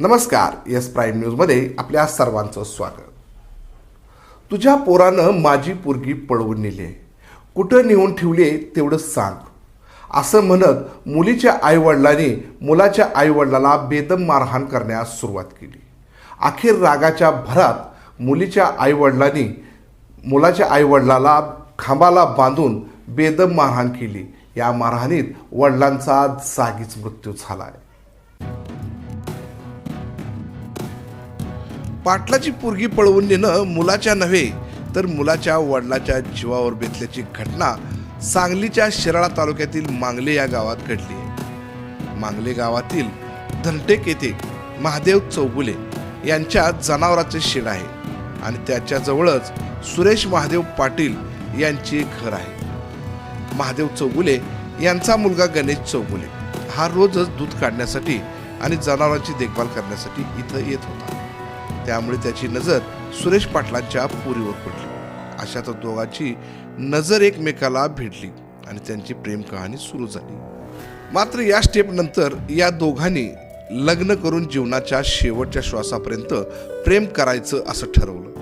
नमस्कार yes prime न्यूजमध्ये आपल्या सर्वांचं स्वागत. तुझ्या पोरानं माझी पोरगी पळवून नेली आहे कुठं नेऊन ठेवली तेवढं सांग. असं म्हणत मुलीच्या आईवडिलांनी मुलाच्या आईवडिलाला बेदम मारहाण करण्यास सुरुवात केली. अखेर रागाच्या भरात मुलीच्या आईवडिलांनी मुलाच्या आईवडिलाला खांबाला बांधून बेदम मारहाण केली. या मारहाणीत वडिलांचा जागीच मृत्यू झाला आहे पाटलाची पोरगी पळवून नेणं मुलाच्या नव्हे तर मुलाच्या वडिलाच्या जीवावर बेतल्याची घटना सांगलीच्या शिराळा तालुक्यातील मांगले या गावात घडली. आहे मांगले गावातील धनटेक येथे महादेव चौगुले यांच्या जनावराचे शेड आहे आणि त्याच्याजवळच सुरेश महादेव पाटील यांचे घर आहे. महादेव चौगुले यांचा मुलगा गणेश चौगुले हा रोजच दूध काढण्यासाठी आणि जनावरांची देखभाल करण्यासाठी इथं येत होता. त्यामुळे त्याची नजर सुरेश पाटलांच्या पुरीवर पडली. अशात दोघांची नजर एकमेकाला भेटली आणि त्यांची प्रेम कहाणी सुरू झाली. मात्र या स्टेप नंतर या दोघांनी लग्न करून जीवनाच्या शेवटच्या श्वासापर्यंत प्रेम करायचं असं ठरवलं.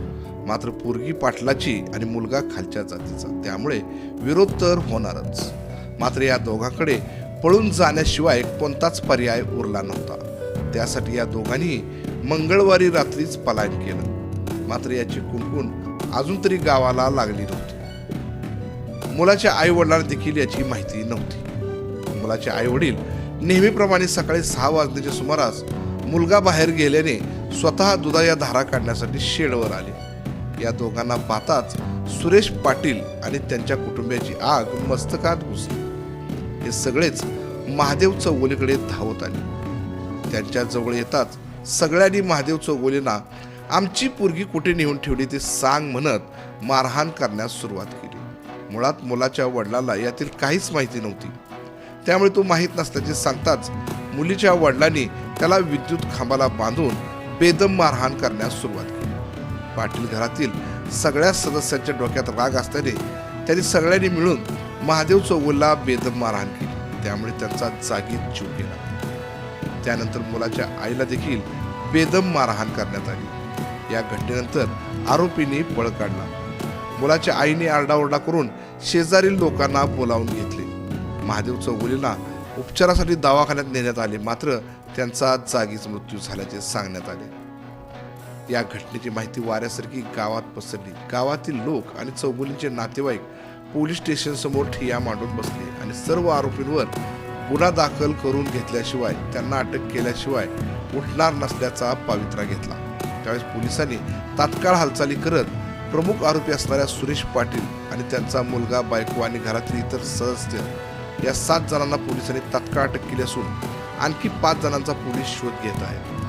मात्र पोरगी पाटलाची आणि मुलगा खालच्या जातीचा त्यामुळे विरोध तर होणारच. मात्र या दोघांकडे पळून जाण्याशिवाय कोणताच पर्याय उरला नव्हता. त्यासाठी या दोघांनी मंगळवारी रात्रीच पलायन केलं. मात्र याची कुणकुण अजून तरी गावाला लागली नव्हती. मुलाच्या आई वडिलांना देखील याची माहिती नव्हती. मुलाचे आई वडील नेहमीप्रमाणे सकाळी सहा वाजण्याच्या सुमारास मुलगा बाहेर गेल्याने स्वतः दुधाच्या धारा काढण्यासाठी शेडवर आले. या दोघांना पाहताच सुरेश पाटील आणि त्यांच्या कुटुंबियाची आग मस्तकात घुसली. हे सगळेच महादेव चौगुलीकडे धावत आले. त्यांच्याजवळ येताच सगळ्यांनी महादेव चौगुलेंना आमची पोरगी कुठे नेऊन ठेवली ते सांग म्हणत मारहाण करण्यास सुरुवात केली. मुळात मुलाच्या वडिलाला यातील काहीच माहिती नव्हती. त्यामुळे तो माहीत नसल्याचे सांगताच मुलीच्या वडिलांनी त्याला विद्युत खांबाला बांधून बेदम मारहाण करण्यास सुरुवात केली. पाटील घरातील सगळ्या सदस्यांच्या डोक्यात राग असल्याने त्यांनी सगळ्यांनी मिळून महादेव चौगुलला बेदम मारहाण केली. त्यामुळे त्यांचा जागीत जीव गेला. त्यानंतर मुलाच्या आईला देखील बेदम मारहाण करण्यात आली. या घटनेनंतर आरोपीने पळ काढला. मुलाच्या आईने आरडाओरडा करून शेजारील लोकांना बोलावून घेतले. महादेव चौगुलीला उपचारासाठी दवाखान्यात नेण्यात आले मात्र त्यांचा जागीच मृत्यू झाल्याचे सांगण्यात आले. या घटनेची माहिती वाऱ्यासारखी गावात पसरली. गावातील लोक आणि चौगुलींचे नातेवाईक पोलीस स्टेशन समोर ठिया मांडून बसले आणि सर्व आरोपींवर गुन्हा दाखल करून घेतल्याशिवाय त्यांना अटक केल्याशिवाय उठणार नसल्याचा पावित्रा घेतला. त्यावेळेस पोलिसांनी तात्काळ हालचाली करत प्रमुख आरोपी असणाऱ्या सुरेश पाटील आणि त्यांचा मुलगा बायको आणि घरातील इतर सदस्य या सात जणांना पोलिसांनी तात्काळ अटक केली असून आणखी पाच जणांचा पोलीस शोध घेत आहेत